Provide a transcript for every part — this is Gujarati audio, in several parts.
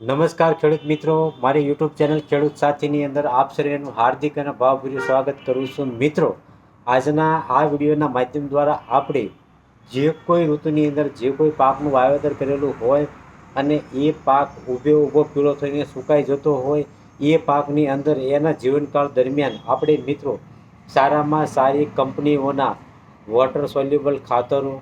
નમસ્કાર ખેડૂત મિત્રો, મારી યુટ્યુબ ચેનલ ખેડૂત સાથીની અંદર આપ સર્વેનું હાર્દિક અને ભાવભર્યું સ્વાગત કરું છું. મિત્રો, આજના આ વિડીયોના માધ્યમ દ્વારા આપણે જે કોઈ ઋતુની અંદર જે કોઈ પાકનું વાવેતર કરેલું હોય અને એ પાક ઊભે ઊભો પીળો થઈને સુકાઈ જતો હોય, એ પાકની અંદર એના જીવનકાળ દરમિયાન આપણે મિત્રો સારામાં સારી કંપનીઓના વોટર સોલ્યુબલ ખાતરો,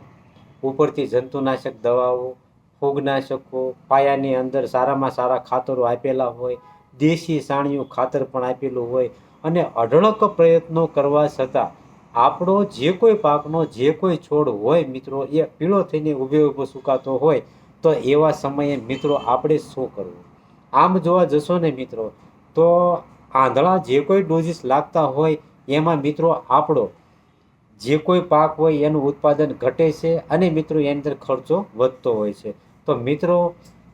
ઉપરથી જંતુનાશક દવાઓ ફૂગનાશકો, પાયાની અંદર સારામાં સારા ખાતરો આપેલા હોય, દેશી સાણિયું ખાતર પણ આપેલું હોય અને અઢળક પ્રયત્નો કરવા છતાં આપણો જે કોઈ પાકનો, જે કોઈ છોડ હોય મિત્રો, એ પીળો થઈને ઊભે ઊભો સુકાતો હોય, તો એવા સમયે મિત્રો આપણે શું કરવું? આમ જોવા જશો ને મિત્રો, તો આંધળા જે કોઈ ડોઝીસ લાગતા હોય, એમાં મિત્રો આપણો જે કોઈ પાક હોય એનું ઉત્પાદન ઘટે છે અને મિત્રો એની અંદર ખર્ચો વધતો હોય છે. તો મિત્રો,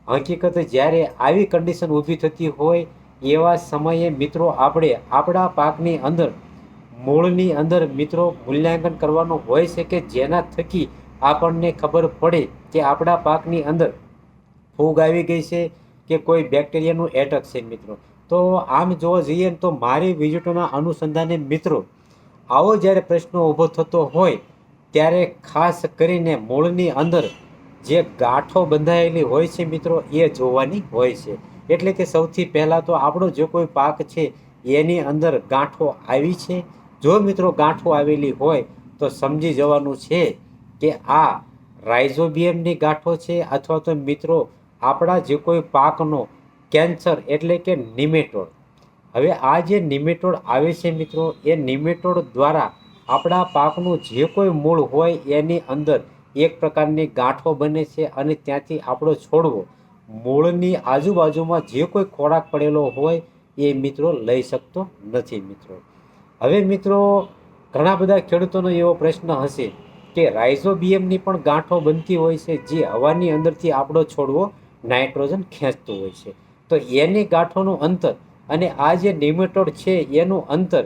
હકીકત જ્યારે આવી કન્ડિશન ઊભી થતી હોય, એવા સમયે મિત્રો આપણે આપણા પાકની અંદર, મૂળની અંદર મિત્રો મૂલ્યાંકન કરવાનું હોય છે કે જેના થકી આપણને ખબર પડે કે આપણા પાકની અંદર ફૂગ આવી ગઈ છે કે કોઈ બેક્ટેરિયાનું એટક છે મિત્રો. તો આમ જોવા જઈએ તો મારી વિઝિટોના અનુસંધાને મિત્રો આવો જ્યારે પ્રશ્ન ઊભો થતો હોય, ત્યારે ખાસ કરીને મૂળની અંદર જે ગાંઠો બંધાયેલી હોય છે મિત્રો, એ જોવાની હોય છે. એટલે કે સૌથી પહેલાં તો આપણો જે કોઈ પાક છે, એની અંદર ગાંઠો આવી છે. જો મિત્રો ગાંઠો આવેલી હોય, તો સમજી જવાનું છે કે આ રાઇઝોબિયમની ગાંઠો છે, અથવા તો મિત્રો આપણા જે કોઈ પાકનો કેન્સર એટલે કે નિમેટોડ. હવે આ જે નિમેટોડ આવે છે મિત્રો, એ નિમેટોડ દ્વારા આપણા પાકનું જે કોઈ મૂળ હોય એની અંદર એક પ્રકારની ગાંઠો બને છે અને ત્યાંથી આપણો છોડવો. મૂળની આજુબાજુમાં જે કોઈ ખોરાક પડેલો હોય એ મિત્રો લઈ શકતો નથી મિત્રો. હવે મિત્રો, ઘણા બધા ખેડૂતોનો એવો પ્રશ્ન હશે કે રાઇઝોબિયમની પણ ગાંઠો બનતી હોય છે, જે હવાની અંદરથી આપણો છોડવો નાઇટ્રોજન ખેંચતું હોય છે. તો એની ગાંઠોનું અંતર અને આ જે નિમેટોડ છે, એનું અંતર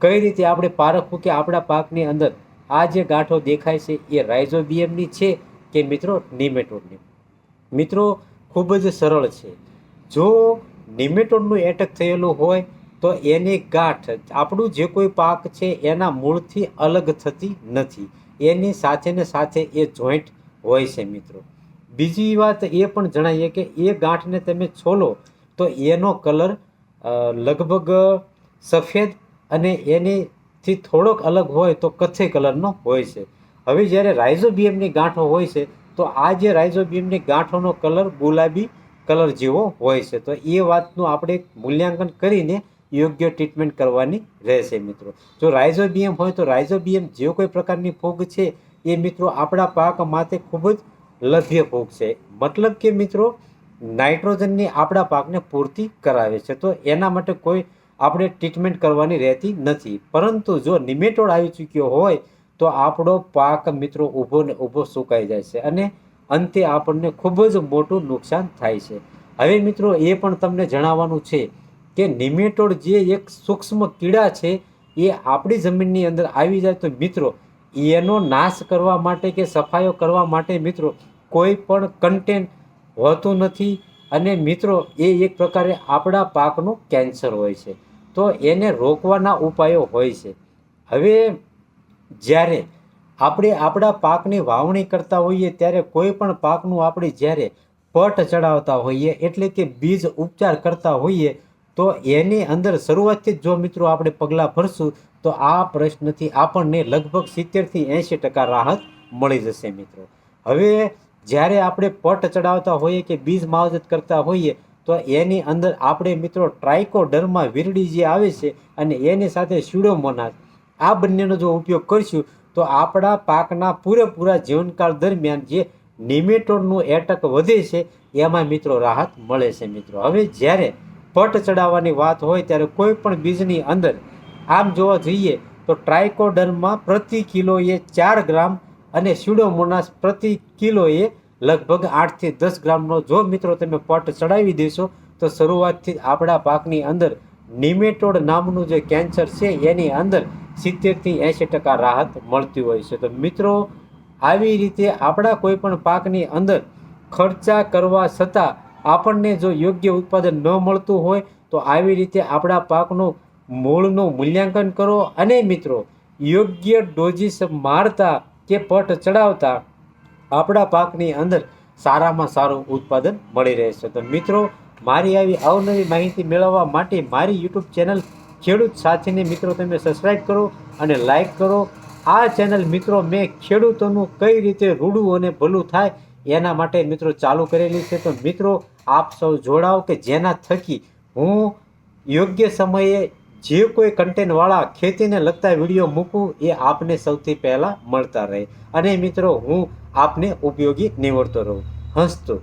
કઈ રીતે આપણે પારખવું કે આપણા પાકની અંદર? આ જે ગાંઠો દેખાય છે, એ રાઇઝોબિયમની છે કે મિત્રો નિમેટોડની? મિત્રો, ખૂબ જ સરળ છે. જો નિમેટોડનું એટેક થયેલું હોય, તો એની ગાંઠ, આપણું જે કોઈ પાક છે, એના મૂળથી અલગ થતી નથી. એની સાથે ને સાથે એ જોઈન્ટ હોય છે મિત્રો. બીજી વાત એ પણ જણાવીએ કે એ ગાંઠને તમે છોલો, તો એનો કલર લગભગ સફેદ અને એનીથી થોડોક અલગ હોય તો કથ્થઈ કલરનો હોય છે. હવે જ્યારે રાઇઝોબિયમની ગાંઠો હોય છે, તો આ જે રાઇઝોબિયમની ગાંઠોનો કલર ગુલાબી કલર જેવો હોય છે. તો એ વાતનું આપણે મૂલ્યાંકન કરીને યોગ્ય ટ્રીટમેન્ટ કરવાની રહેશે મિત્રો. જો રાઇઝોબિયમ હોય તો રાઇઝોબિયમ જે કોઈ પ્રકારની ફૂગ છે, એ મિત્રો આપણા પાક માટે ખૂબ જ લભ્ય ફૂગ છે. મતલબ કે મિત્રો નાઇટ્રોજનની આપણા પાકને પૂર્તિ કરાવે છે, તો એના માટે કોઈ આપણે ટ્રીટમેન્ટ કરવાની રહેતી નથી. પરંતુ જો નિમેટોડ આવી ચૂક્યો હોય, તો આપણો પાક મિત્રો ઊભો ને ઊભો સુકાઈ જાય છે અને અંતે આપણને ખૂબ જ મોટું નુકસાન થાય છે. હવે મિત્રો, એ પણ તમને જણાવવાનું છે કે નિમેટોડ જે એક સૂક્ષ્મ કીડા છે, એ આપણી જમીનની અંદર આવી જાય તો મિત્રો, એનો નાશ કરવા માટે કે સફાયો કરવા માટે મિત્રો કોઈ પણ કન્ટેન્ટ હોતું નથી અને મિત્રો, એ એક પ્રકારે આપણા પાકનું કેન્સર હોય છે. તો એને રોકવાના ઉપાયો હોય છે. હવે, જ્યારે આપણે આપણા પાકની વાવણી કરતા હોઈએ, ત્યારે કોઈ પણ પાકનું આપણે જ્યારે પટ ચડાવતા હોઈએ, એટલે કે બીજ ઉપચાર કરતા હોઈએ, તો એની અંદર શરૂઆતથી જ જો મિત્રો આપણે પગલાં ભરશું, તો આ પ્રશ્નથી આપણને લગભગ સિત્તેરથી એંશી ટકા રાહત મળી જશે મિત્રો. હવે જ્યારે આપણે પટ ચડાવતા હોઈએ કે બીજ માવજત કરતા હોઈએ, તો એની અંદર આપણે મિત્રો ટ્રાઇકોડર્મા વીરડી જે આવે છે અને એની સાથે સ્યુડોમોનાસ, આ બંનેનો જો ઉપયોગ કરીશું, તો આપણા પાકના પૂરેપૂરા જીવનકાળ દરમિયાન જે નિમેટોડનું એટક વધે છે, એમાં મિત્રો રાહત મળે છે મિત્રો. હવે જ્યારે પટ ચડાવવાની વાત હોય ત્યારે કોઈ પણ બીજની અંદર, આમ જોવા જઈએ, તો ટ્રાઇકોડર્મા પ્રતિ કિલોએ ચાર ગ્રામ અને સ્યુડોમોનાસ પ્રતિ કિલોએ લગભગ આઠથી દસ ગ્રામનો. જો મિત્રો તમે પટ ચડાવી દેશો, તો શરૂઆતથી આપણા પાકની અંદર નિમેટોડ નામનું જે કેન્સર છે, એની અંદર સિત્તેરથી એંશી ટકા રાહત મળતી હોય છે. તો મિત્રો, આવી રીતે આપણા કોઈ પણ પાકની અંદર ખર્ચા કરવા છતાં આપણને જો યોગ્ય ઉત્પાદન ન મળતું હોય, તો આવી રીતે આપણા પાકનું મૂળનું મૂલ્યાંકન કરો. અને મિત્રો, યોગ્ય ડોઝિસ મારતા કે પટ ચડાવતા આપણા પાકની અંદર સારામાં સારું ઉત્પાદન મળી રહે છે. તો મિત્રો, મારી આવી અવનવી માહિતી મેળવવા માટે મારી યુટ્યુબ ચેનલ ખેડૂત સાથીને મિત્રો તમે સબસ્ક્રાઈબ કરો અને લાઈક કરો. આ ચેનલ મિત્રો મેં ખેડૂતોનું કઈ રીતે રૂડું અને ભલું થાય એના માટે મિત્રો ચાલુ કરેલી છે. તો મિત્રો, આપ સૌ જોડાઓ કે જેના થકી હું યોગ્ય સમયે જે કોઈ કન્ટેન્ટવાળા ખેતીને લગતા વીડિયો મૂકું એ આપને સૌથી પહેલાં મળતા રહે. અને મિત્રો, હું આપને ઉપયોગી નીવડતો રહું. હસતો.